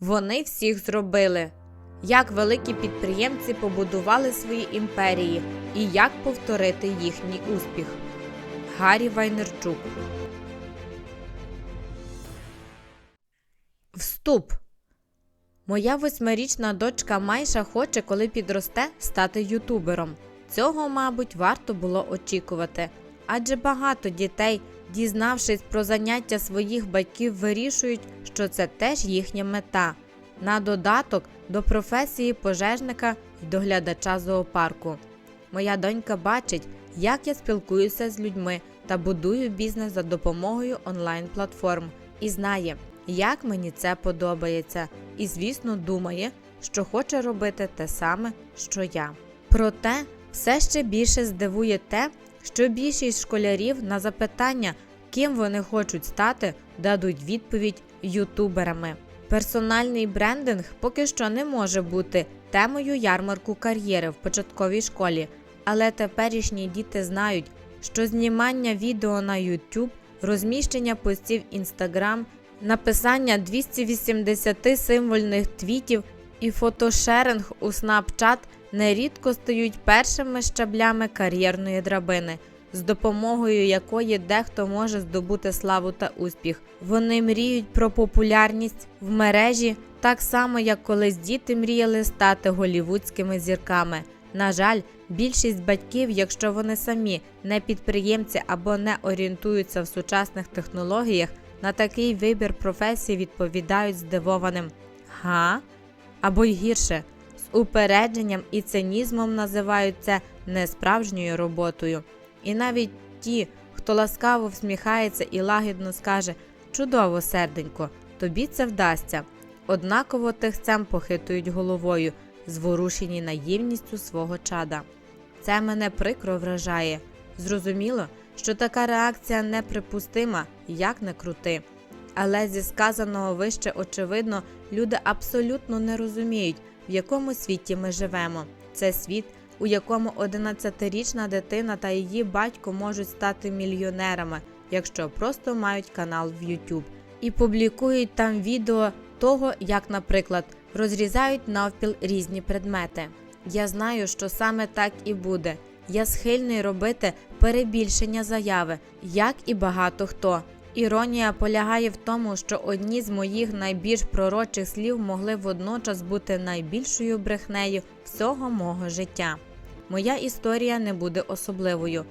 Вони всіх зробили. Як великі підприємці побудували свої імперії і як повторити їхній успіх. Гаррі Вайнерчук. Вступ. Моя восьмирічна дочка Майша хоче, коли підросте, стати ютубером. Цього, мабуть, варто було очікувати. Адже багато дітей, дізнавшись про заняття своїх батьків, вирішують, що це теж їхня мета. На додаток до професії пожежника і доглядача зоопарку. Моя донька бачить, як я спілкуюся з людьми та будую бізнес за допомогою онлайн-платформ і знає, як мені це подобається, і, звісно, думає, що хоче робити те саме, що я. Проте все ще більше здивує те, що більшість школярів на запитання, ким вони хочуть стати, дадуть відповідь ютуберами. Персональний брендинг поки що не може бути темою ярмарку кар'єри в початковій школі, але теперішні діти знають, що знімання відео на YouTube, розміщення постів Instagram, написання 280 символьних твітів і фотошеринг у Snapchat нерідко стають першими щаблями кар'єрної драбини, з допомогою якої дехто може здобути славу та успіх. Вони мріють про популярність в мережі, так само як колись діти мріяли стати голівудськими зірками. На жаль, більшість батьків, якщо вони самі не підприємці або не орієнтуються в сучасних технологіях, на такий вибір професії відповідають здивованим га або й гірше з упередженням і цинізмом називають це несправжньою роботою. І навіть ті, хто ласкаво всміхається і лагідно скаже Чудово, серденько, тобі це вдасться. Однаково тихцем похитують головою, зворушені наївністю свого чада. Це мене прикро вражає. Зрозуміло, що така реакція неприпустима, як не крути. Але зі сказаного вище очевидно, люди абсолютно не розуміють, в якому світі ми живемо. Це світ, у якому 11-річна дитина та її батько можуть стати мільйонерами, якщо просто мають канал в YouTube. І публікують там відео того, як, наприклад, розрізають навпіл різні предмети. Я знаю, що саме так і буде. Я схильний робити перебільшення заяви, як і багато хто. Іронія полягає в тому, що одні з моїх найбільш пророчих слів могли водночас бути найбільшою брехнею всього мого життя. Моя історія не буде особливою.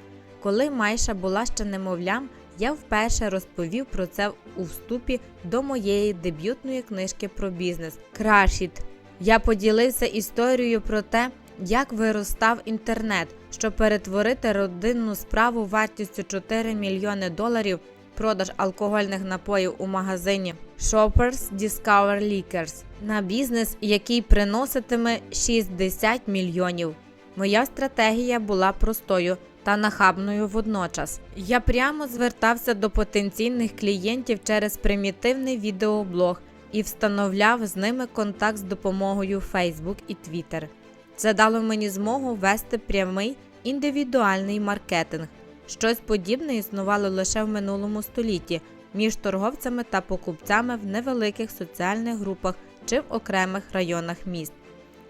Коли Майша була ще немовлям, я вперше розповів про це у вступі до моєї дебютної книжки про бізнес Крашіт. Я поділився історією про те, як виростав інтернет, щоб перетворити родинну справу вартістю 4 мільйони доларів продаж алкогольних напоїв у магазині Shoppers Discover Liquors на бізнес, який приноситиме 60 мільйонів. Моя стратегія була простою та нахабною водночас. Я прямо звертався до потенційних клієнтів через примітивний відеоблог і встановляв з ними контакт з допомогою Facebook і Twitter. Це дало мені змогу вести прямий індивідуальний маркетинг. Щось подібне існувало лише в минулому столітті між торговцями та покупцями в невеликих соціальних групах чи в окремих районах міст.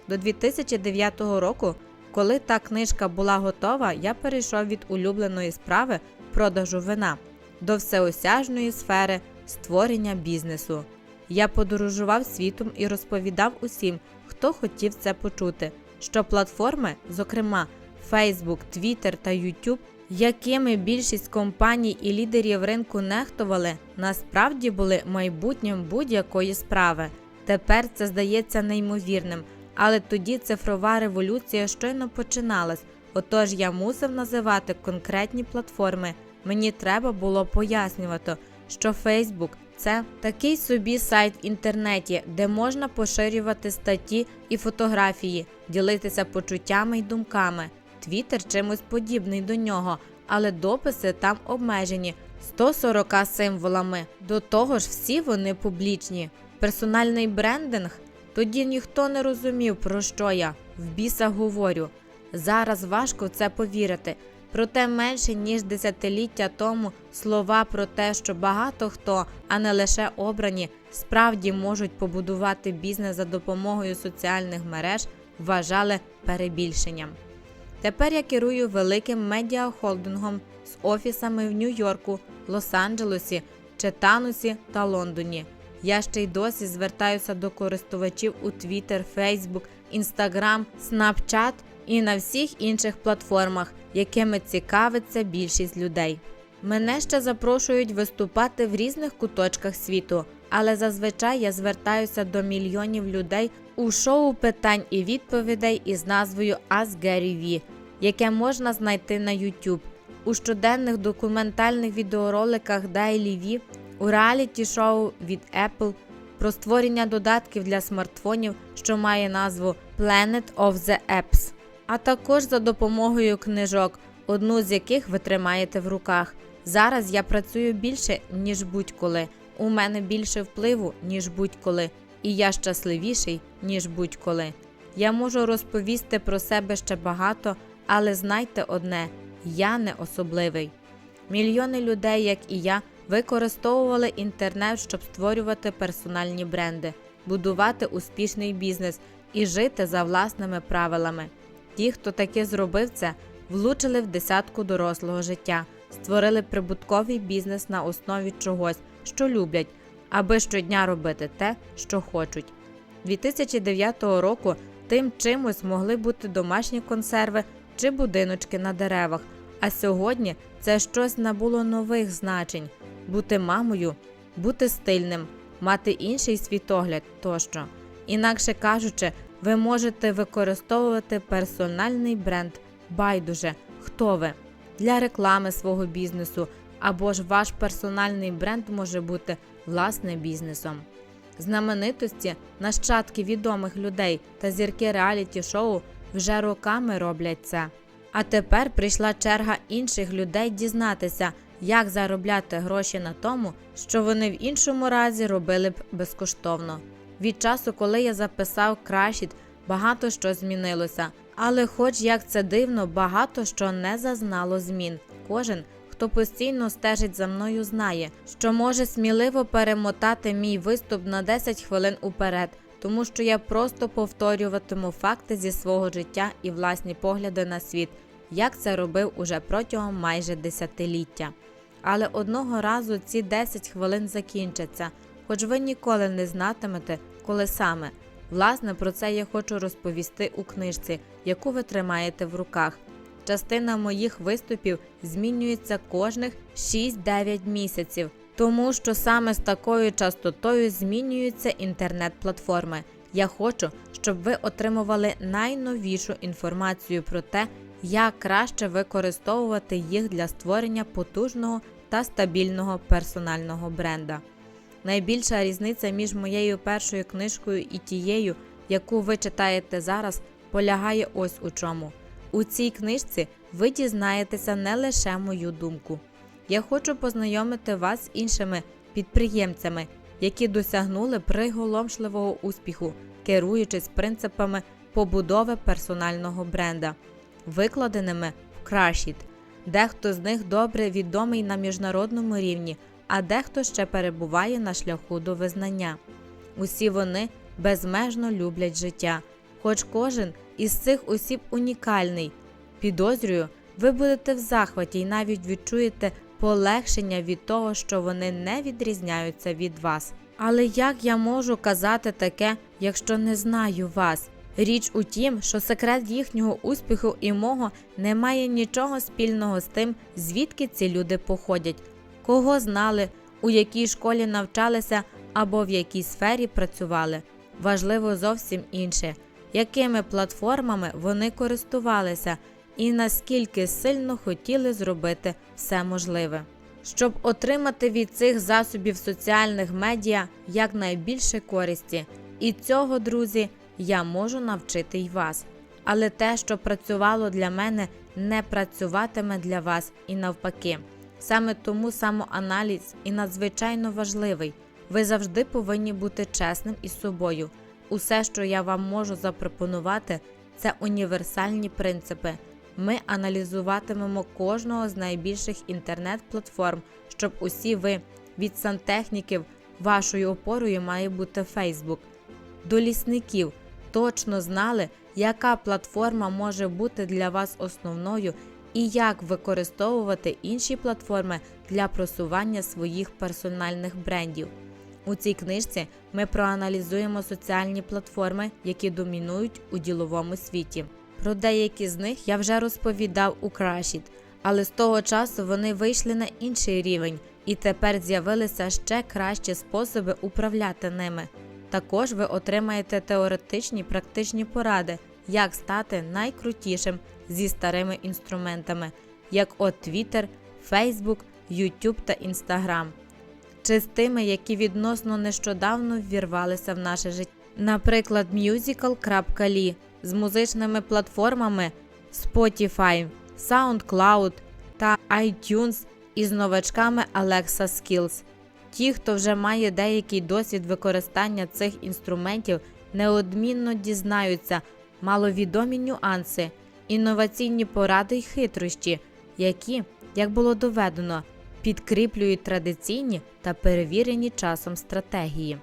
До 2009 року, коли та книжка була готова, я перейшов від улюбленої справи продажу вина до всеосяжної сфери створення бізнесу. Я подорожував світом і розповідав усім, хто хотів це почути, що платформи, зокрема Facebook, Twitter та YouTube, якими більшість компаній і лідерів ринку нехтували, насправді були майбутнім будь-якої справи. Тепер це здається неймовірним, але тоді цифрова революція щойно починалась. Отож я мусив називати конкретні платформи. Мені треба було пояснювати, що Facebook – це такий собі сайт в інтернеті, де можна поширювати статті і фотографії, ділитися почуттями й думками. Твіттер чимось подібний до нього, але дописи там обмежені 140 символами. До того ж, всі вони публічні. Персональний брендинг тоді ніхто не розумів, про що я в біса говорю. Зараз важко в це повірити. Проте менше ніж десятиліття тому слова про те, що багато хто, а не лише обрані, справді можуть побудувати бізнес за допомогою соціальних мереж, вважали перебільшенням. Тепер я керую великим медіахолдингом з офісами в Нью-Йорку, Лос-Анджелесі, Четанусі та Лондоні. Я ще й досі звертаюся до користувачів у Twitter, Facebook, Instagram, Snapchat і на всіх інших платформах, якими цікавиться більшість людей. Мене ще запрошують виступати в різних куточках світу, але зазвичай я звертаюся до мільйонів людей у шоу питань і відповідей із назвою Ask Gary V, яке можна знайти на YouTube, у щоденних документальних відеороликах Daily V, у реаліті-шоу від Apple про створення додатків для смартфонів, що має назву Planet of the Apps, а також за допомогою книжок, одну з яких ви тримаєте в руках. Зараз я працюю більше, ніж будь-коли. У мене більше впливу, ніж будь-коли, і я щасливіший, ніж будь-коли. Я можу розповісти про себе ще багато, але знайте одне: я не особливий. Мільйони людей, як і я, використовували інтернет, щоб створювати персональні бренди, будувати успішний бізнес і жити за власними правилами. Ті, хто таки зробив це, влучили в десятку дорослого життя, створили прибутковий бізнес на основі чогось, що люблять, аби щодня робити те, що хочуть. 2009 року тим чимось могли бути домашні консерви чи будиночки на деревах. А сьогодні це щось набуло нових значень: бути мамою, бути стильним, мати інший світогляд тощо. Інакше кажучи, ви можете використовувати персональний бренд байдуже, хто ви для реклами свого бізнесу, або ж ваш персональний бренд може бути власне бізнесом. Знаменитості, нащадки відомих людей та зірки реаліті-шоу вже роками роблять це. А тепер прийшла черга інших людей дізнатися, як заробляти гроші на тому, що вони в іншому разі робили б безкоштовно. Від часу, коли я записав кращіт, багато що змінилося, але, хоч як це дивно, багато що не зазнало змін. Кожен, хто постійно стежить за мною, знає, що може сміливо перемотати мій виступ на 10 хвилин уперед, тому що я просто повторюватиму факти зі свого життя і власні погляди на світ, як це робив уже протягом майже десятиліття. Але одного разу ці 10 хвилин закінчаться, хоч ви ніколи не знатимете, коли саме. Власне, про це я хочу розповісти у книжці, яку ви тримаєте в руках. Частина моїх виступів змінюється кожних 6-9 місяців, тому що саме з такою частотою змінюються інтернет-платформи. Я хочу, щоб ви отримували найновішу інформацію про те, як краще використовувати їх для створення потужного та стабільного персонального бренда. Найбільша різниця між моєю першою книжкою і тією, яку ви читаєте зараз, полягає ось у чому. У цій книжці ви дізнаєтеся не лише мою думку. Я хочу познайомити вас з іншими підприємцями, які досягнули приголомшливого успіху, керуючись принципами побудови персонального бренда, викладеними в Крашіт. Дехто з них добре відомий на міжнародному рівні, а дехто ще перебуває на шляху до визнання. Усі вони безмежно люблять життя, хоч кожен із цих осіб унікальний. Підозрюю, ви будете в захваті і навіть відчуєте полегшення від того, що вони не відрізняються від вас. Але як я можу казати таке, якщо не знаю вас? Річ у тім, що секрет їхнього успіху і мого не має нічого спільного з тим, звідки ці люди походять, кого знали, у якій школі навчалися або в якій сфері працювали. Важливо зовсім інше, якими платформами вони користувалися і наскільки сильно хотіли зробити все можливе. Щоб отримати від цих засобів соціальних медіа якнайбільше користі. І цього, друзі, я можу навчити й вас. Але те, що працювало для мене, не працюватиме для вас і навпаки. Саме тому самоаналіз і надзвичайно важливий. Ви завжди повинні бути чесним із собою. Усе, що я вам можу запропонувати, це універсальні принципи. Ми аналізуватимемо кожного з найбільших інтернет-платформ, щоб усі ви від сантехніків вашою опорою має бути Facebook. До лісників точно знали, яка платформа може бути для вас основною і як використовувати інші платформи для просування своїх персональних брендів. У цій книжці ми проаналізуємо соціальні платформи, які домінують у діловому світі. Про деякі з них я вже розповідав у Крашіт, але з того часу вони вийшли на інший рівень і тепер з'явилися ще кращі способи управляти ними. Також ви отримаєте теоретичні практичні поради, як стати найкрутішим зі старими інструментами, як от Twitter, Facebook, YouTube та Instagram чи з тими, які відносно нещодавно ввірвалися в наше життя. Наприклад, musical.ly з музичними платформами Spotify, SoundCloud та iTunes із новачками Alexa Skills. Ті, хто вже має деякий досвід використання цих інструментів, неодмінно дізнаються маловідомі нюанси, інноваційні поради й хитрощі, які, як було доведено, підкріплюють традиційні та перевірені часом стратегії.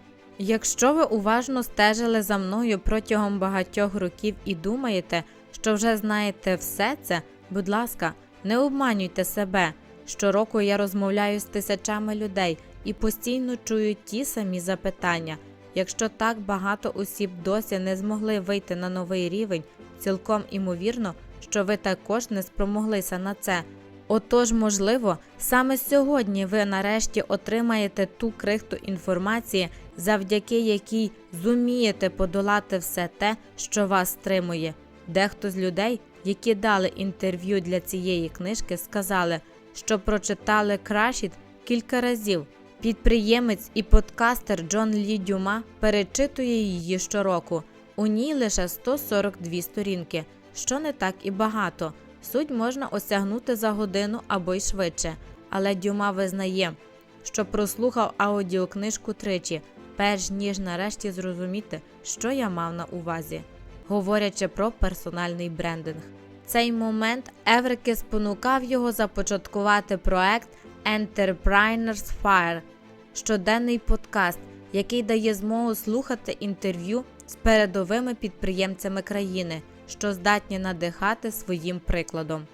Якщо ви уважно стежили за мною протягом багатьох років і думаєте, що вже знаєте все це, будь ласка, не обманюйте себе. Щороку я розмовляю з тисячами людей і постійно чую ті самі запитання. Якщо так багато осіб досі не змогли вийти на новий рівень, цілком імовірно, що ви також не спромоглися на це. Отож, можливо, саме сьогодні ви нарешті отримаєте ту крихту інформації, завдяки якій зумієте подолати все те, що вас стримує. Дехто з людей, які дали інтерв'ю для цієї книжки, сказали, що прочитали Крашіт кілька разів. Підприємець і подкастер Джон Лі Дюма перечитує її щороку. У ній лише 142 сторінки, що не так і багато. Суть можна осягнути за годину або й швидше, але Дюма визнає, що прослухав аудіокнижку тричі, перш ніж нарешті зрозуміти, що я мав на увазі, говорячи про персональний брендинг. Цей момент Еврики спонукав його започаткувати проект Entrepreneurs Fire – щоденний подкаст, який дає змогу слухати інтерв'ю з передовими підприємцями країни, що здатні надихати своїм прикладом.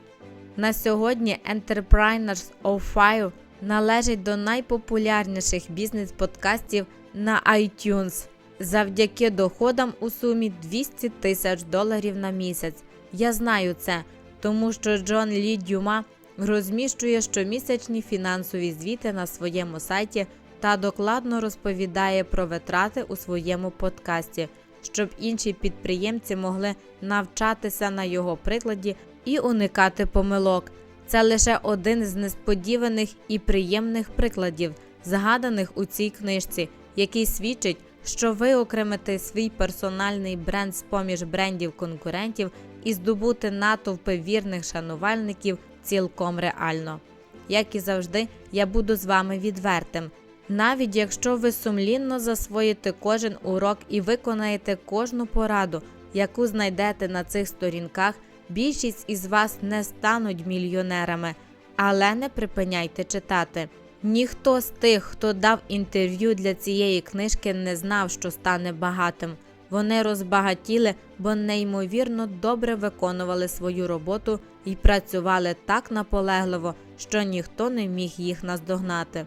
На сьогодні Entrepreneurs of Fire належить до найпопулярніших бізнес-подкастів на iTunes завдяки доходам у сумі 200 тисяч доларів на місяць. Я знаю це, тому що Джон Лі Дюма розміщує щомісячні фінансові звіти на своєму сайті та докладно розповідає про витрати у своєму подкасті, щоб інші підприємці могли навчатися на його прикладі і уникати помилок. Це лише один з несподіваних і приємних прикладів, згаданих у цій книжці, який свідчить, що виокремити свій персональний бренд з поміж брендів конкурентів і здобути натовпи вірних шанувальників цілком реально. Як і завжди, я буду з вами відвертим. Навіть якщо ви сумлінно засвоїте кожен урок і виконаєте кожну пораду, яку знайдете на цих сторінках, більшість із вас не стануть мільйонерами, але не припиняйте читати. Ніхто з тих, хто дав інтерв'ю для цієї книжки, не знав, що стане багатим. Вони розбагатіли, бо неймовірно добре виконували свою роботу і працювали так наполегливо, що ніхто не міг їх наздогнати.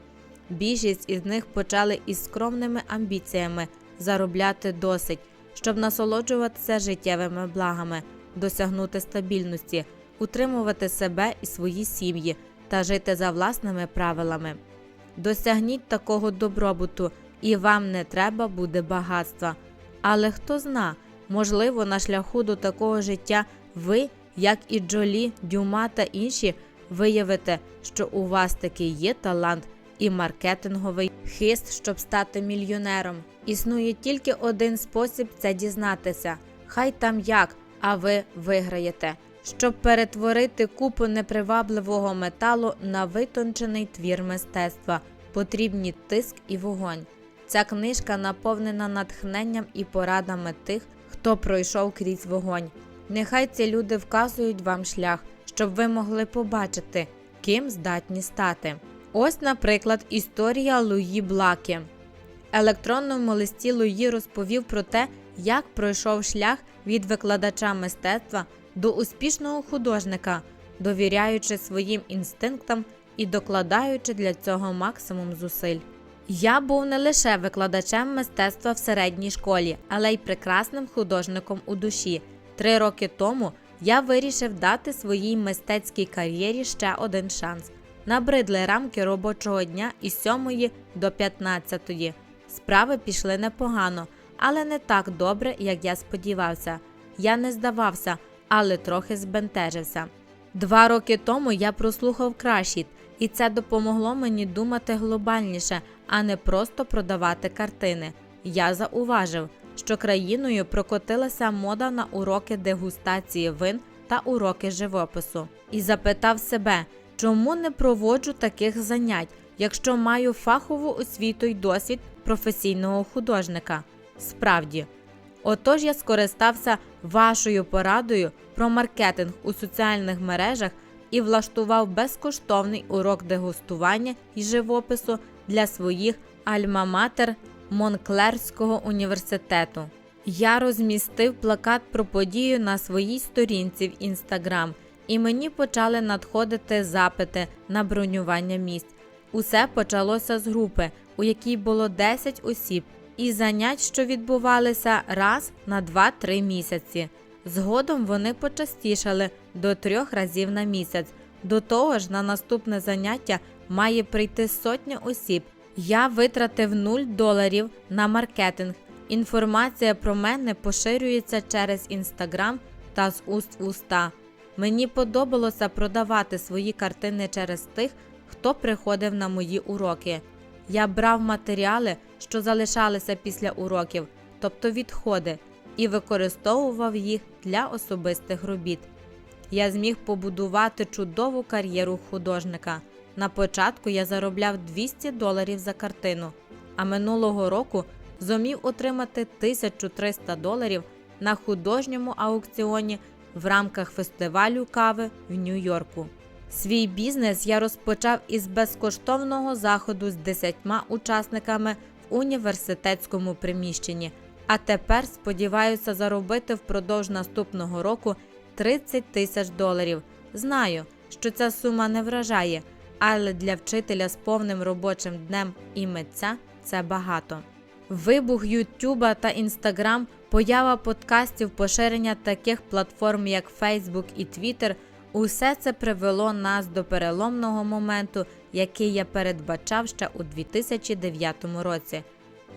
Більшість із них почали із скромними амбіціями заробляти досить, щоб насолоджуватися життєвими благами, досягнути стабільності, утримувати себе і свої сім'ї та жити за власними правилами. Досягніть такого добробуту, і вам не треба буде багатства. Але хто зна, можливо, на шляху до такого життя ви, як і Джолі, Дюма та інші, виявите, що у вас таки є талант і маркетинговий хист, щоб стати мільйонером. Існує тільки один спосіб це дізнатися. Хай там як, а ви виграєте. Щоб перетворити купу непривабливого металу на витончений твір мистецтва, потрібні тиск і вогонь. Ця книжка наповнена натхненням і порадами тих, хто пройшов крізь вогонь. Нехай ці люди вказують вам шлях, щоб ви могли побачити, ким здатні стати. Ось, наприклад, історія Луї Блакі. В електронному листі Луї розповів про те, як пройшов шлях від викладача мистецтва до успішного художника, довіряючи своїм інстинктам і докладаючи для цього максимум зусиль. Я був не лише викладачем мистецтва в середній школі, але й прекрасним художником у душі. Три роки тому я вирішив дати своїй мистецькій кар'єрі ще один шанс. Набридли рамки робочого дня із 7 до 15. Справи пішли непогано, але не так добре, як я сподівався. Я не здавався, але трохи збентежився. Два роки тому я прослухав кращіт, і це допомогло мені думати глобальніше, а не просто продавати картини. Я зауважив, що країною прокотилася мода на уроки дегустації вин та уроки живопису, і запитав себе, чому не проводжу таких занять, якщо маю фахову освіту й досвід професійного художника. Справді, отож я скористався вашою порадою про маркетинг у соціальних мережах і влаштував безкоштовний урок дегустування і живопису для своїх альма-матер Монклерського університету. Я розмістив плакат про подію на своїй сторінці в інстаграм, і мені почали надходити запити на бронювання місць. Усе почалося з групи, у якій було 10 осіб, і занять, що відбувалися раз на 2-3 місяці. Згодом вони почастішали до трьох разів на місяць. До того ж, на наступне заняття має прийти сотня осіб. Я витратив 0 доларів на маркетинг. Інформація про мене поширюється через інстаграм та з уст в уста. Мені подобалося продавати свої картини через тих, хто приходив на мої уроки. Я брав матеріали, що залишалися після уроків, тобто відходи, і використовував їх для особистих робіт. Я зміг побудувати чудову кар'єру художника. На початку я заробляв 200 доларів за картину, а минулого року зумів отримати 1300 доларів на художньому аукціоні в рамках фестивалю кави в Нью-Йорку. Свій бізнес я розпочав із безкоштовного заходу з 10 учасниками в університетському приміщенні, а тепер сподіваюся заробити впродовж наступного року 30 тисяч доларів. Знаю, що ця сума не вражає, але для вчителя з повним робочим днем і митця це багато. Вибух Ютуба та Інстаграм, поява подкастів, поширення таких платформ, як Facebook і Twitter – усе це привело нас до переломного моменту, який я передбачав ще у 2009 році.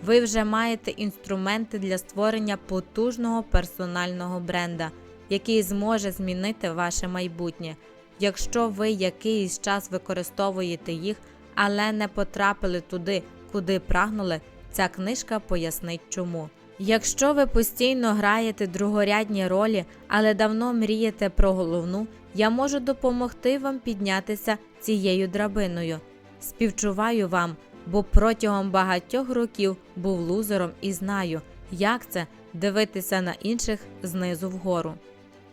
Ви вже маєте інструменти для створення потужного персонального бренда, який зможе змінити ваше майбутнє. Якщо ви якийсь час використовуєте їх, але не потрапили туди, куди прагнули, ця книжка пояснить чому. Якщо ви постійно граєте другорядні ролі, але давно мрієте про головну, я можу допомогти вам піднятися цією драбиною. Співчуваю вам, бо протягом багатьох років був лузером і знаю, як це дивитися на інших знизу вгору.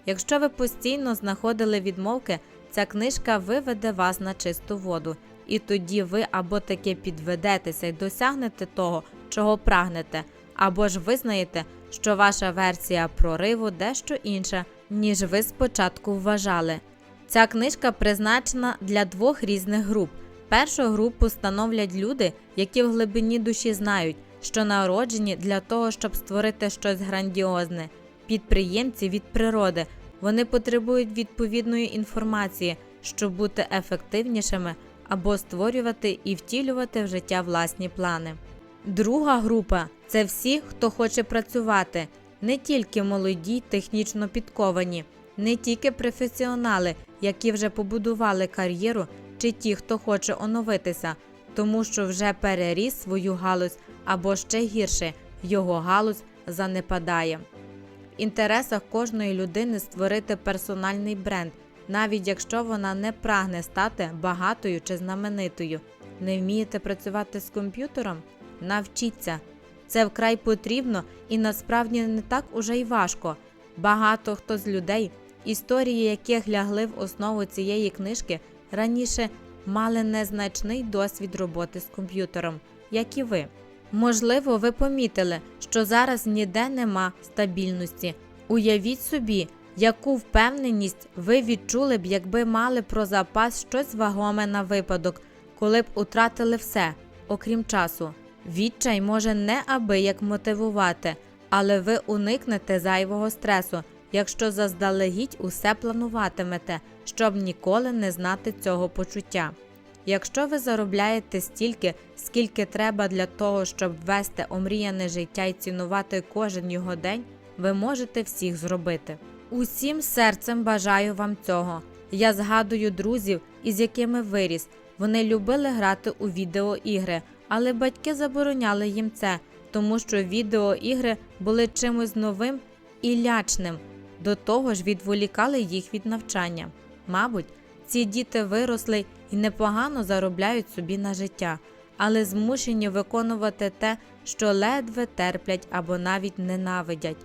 Якщо ви постійно знаходили відмовки, ця книжка виведе вас на чисту воду, і тоді ви або таки підведетеся і досягнете того, чого прагнете, або ж визнаєте, що ваша версія прориву дещо інша, ніж ви спочатку вважали. Ця книжка призначена для двох різних груп. Першу групу становлять люди, які в глибині душі знають, що народжені для того, щоб створити щось грандіозне, підприємці від природи. Вони потребують відповідної інформації, щоб бути ефективнішими або створювати і втілювати в життя власні плани. Друга група це всі, хто хоче працювати, не тільки молоді, технічно підковані, не тільки професіонали, які вже побудували кар'єру, чи ті, хто хоче оновитися, тому що вже переріс свою галузь або ще гірше, його галузь занепадає. В інтересах кожної людини створити персональний бренд, навіть якщо вона не прагне стати багатою чи знаменитою. Не вмієте працювати з комп'ютером? Навчіться. Це вкрай потрібно і насправді не так уже й важко. Багато хто з людей, історії яких лягли в основу цієї книжки, раніше мали незначний досвід роботи з комп'ютером, як і ви. Можливо, ви помітили, що зараз ніде нема стабільності. Уявіть собі, яку впевненість ви відчули б, якби мали про запас щось вагоме на випадок, коли б утратили все, окрім часу. Відчай може неабияк мотивувати, але ви уникнете зайвого стресу, якщо заздалегідь усе плануватимете, щоб ніколи не знати цього почуття. Якщо ви заробляєте стільки, скільки треба для того, щоб вести омріяне життя і цінувати кожен його день, ви можете всіх зробити. Усім серцем бажаю вам цього. Я згадую друзів, із якими виріс. Вони любили грати у відеоігри, але батьки забороняли їм це, тому що відеоігри були чимось новим і лячним. До того ж, відволікали їх від навчання. Мабуть, ці діти виросли і непогано заробляють собі на життя, але змушені виконувати те, що ледве терплять або навіть ненавидять.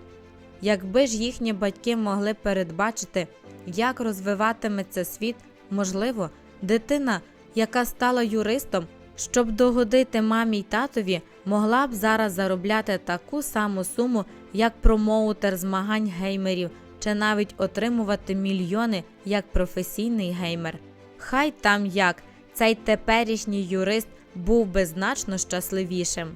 Якби ж їхні батьки могли передбачити, як розвиватиметься світ, можливо, дитина, яка стала юристом, щоб догодити мамі й татові, могла б зараз заробляти таку саму суму, як промоутер змагань геймерів, чи навіть отримувати мільйони як професійний геймер. Хай там як цей теперішній юрист був би значно щасливішим.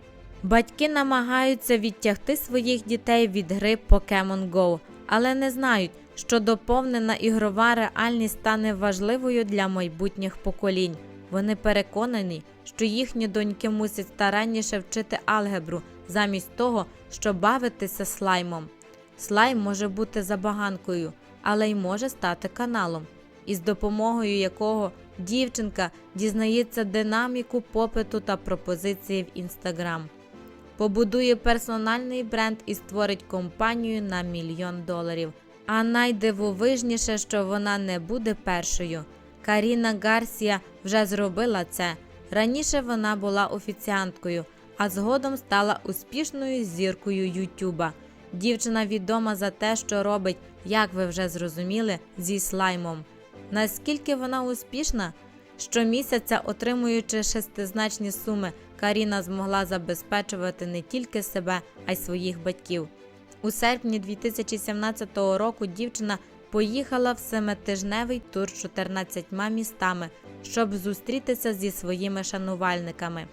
Батьки намагаються відтягти своїх дітей від гри Pokemon Go, але не знають, що доповнена ігрова реальність стане важливою для майбутніх поколінь. Вони переконані, що їхні доньки мусять старанніше вчити алгебру, замість того, щоб бавитися слаймом. Слайм може бути забаганкою, але й може стати каналом, із допомогою якого дівчинка дізнається динаміку попиту та пропозиції в Інстаграм побудує персональний бренд і створить компанію на мільйон доларів. А найдивовижніше, що вона не буде першою. Каріна Гарсія вже зробила це. Раніше вона була офіціанткою, а згодом стала успішною зіркою Ютуба. Дівчина відома за те, що робить, як ви вже зрозуміли, зі слаймом. Наскільки вона успішна? Щомісяця, отримуючи шестизначні суми, Каріна змогла забезпечувати не тільки себе, а й своїх батьків. У серпні 2017 року дівчина поїхала в семитижневий тур з 14 містами, щоб зустрітися зі своїми шанувальниками.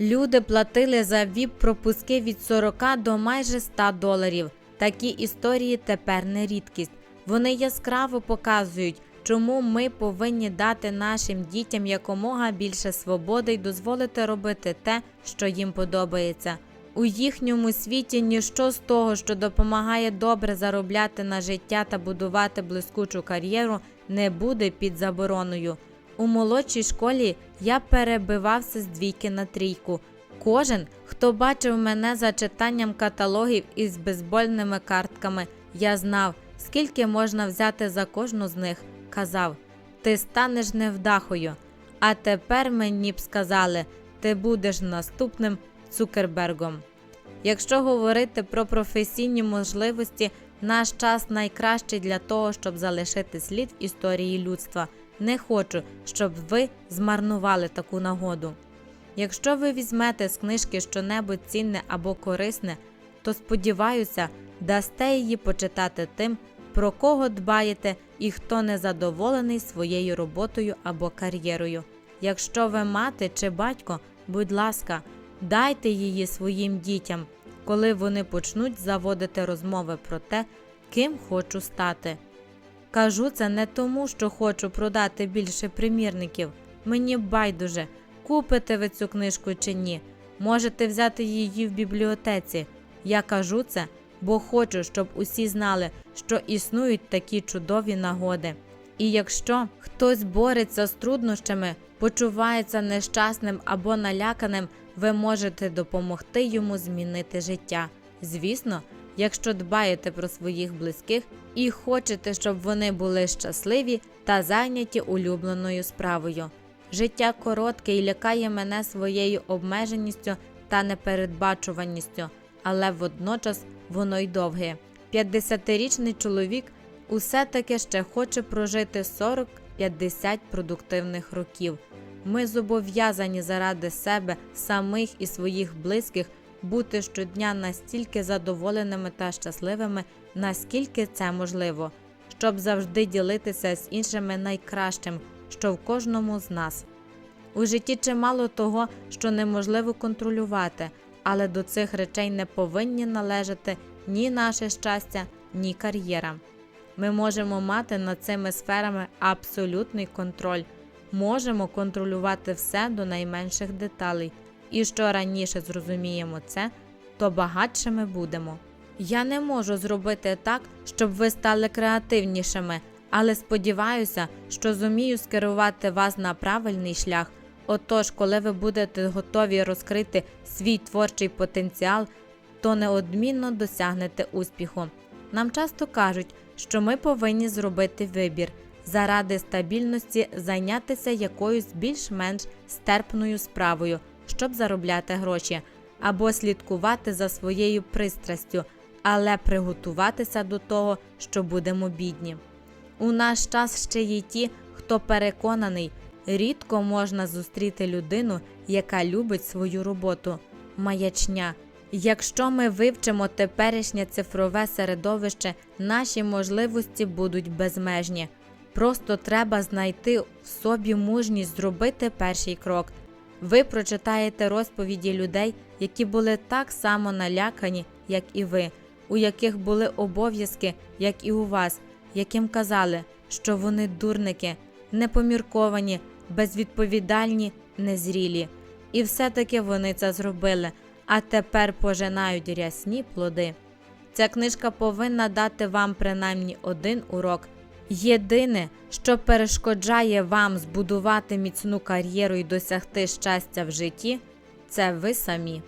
Люди платили за віп-пропуски від 40 до майже 100 доларів. Такі історії тепер не рідкість. Вони яскраво показують, чому ми повинні дати нашим дітям якомога більше свободи й дозволити робити те, що їм подобається. У їхньому світі ніщо з того, що допомагає добре заробляти на життя та будувати блискучу кар'єру, не буде під забороною. У молодшій школі я перебивався з двійки на трійку. Кожен, хто бачив мене за читанням каталогів із бейсбольними картками, я знав, скільки можна взяти за кожну з них. Казав, ти станеш невдахою. А тепер мені б сказали, ти будеш наступним Цукербергом. Якщо говорити про професійні можливості, наш час найкращий для того, щоб залишити слід в історії людства. Не хочу, щоб ви змарнували таку нагоду. Якщо ви візьмете з книжки щонебудь цінне або корисне, то сподіваюся, дасте її почитати тим, про кого дбаєте і хто не задоволений своєю роботою або кар'єрою. Якщо ви мати чи батько, будь ласка, дайте її своїм дітям, коли вони почнуть заводити розмови про те, ким хочу стати. Кажу це не тому, що хочу продати більше примірників. Мені байдуже, купите ви цю книжку чи ні. Можете взяти її в бібліотеці. Я кажу це, бо хочу, щоб усі знали, що існують такі чудові нагоди. І якщо хтось бореться з труднощами, почувається нещасним або наляканим, ви можете допомогти йому змінити життя. Звісно, якщо дбаєте про своїх близьких і хочете, щоб вони були щасливі та зайняті улюбленою справою. Життя коротке і лякає мене своєю обмеженістю та непередбачуваністю, але водночас воно й довге. 50-річний чоловік усе таки ще хоче прожити 40-50 продуктивних років. Ми зобов'язані заради себе, самих і своїх близьких бути щодня настільки задоволеними та щасливими, наскільки це можливо, щоб завжди ділитися з іншими найкращим, що в кожному з нас. У житті чимало того, що неможливо контролювати, але до цих речей не повинні належати ні наше щастя, ні кар'єра. Ми можемо мати над цими сферами абсолютний контроль, можемо контролювати все до найменших деталей, і що раніше зрозуміємо це, то багатшими будемо. Я не можу зробити так, щоб ви стали креативнішими, але сподіваюся, що зумію скерувати вас на правильний шлях. Отож, коли ви будете готові розкрити свій творчий потенціал, то неодмінно досягнете успіху. Нам часто кажуть, що ми повинні зробити вибір заради стабільності зайнятися якоюсь більш-менш стерпною справою, щоб заробляти гроші, або слідкувати за своєю пристрастю, але приготуватися до того, що будемо бідні. У наш час ще є ті, хто переконаний, рідко можна зустріти людину, яка любить свою роботу. Маячня. Якщо ми вивчимо теперішнє цифрове середовище, наші можливості будуть безмежні. Просто треба знайти в собі мужність зробити перший крок. Ви прочитаєте розповіді людей, які були так само налякані, як і ви, у яких були обов'язки, як і у вас, яким казали, що вони дурники, непомірковані, безвідповідальні, незрілі. І все-таки вони це зробили, а тепер пожинають рясні плоди. Ця книжка повинна дати вам принаймні один урок. Єдине, що перешкоджає вам збудувати міцну кар'єру і досягти щастя в житті, це ви самі.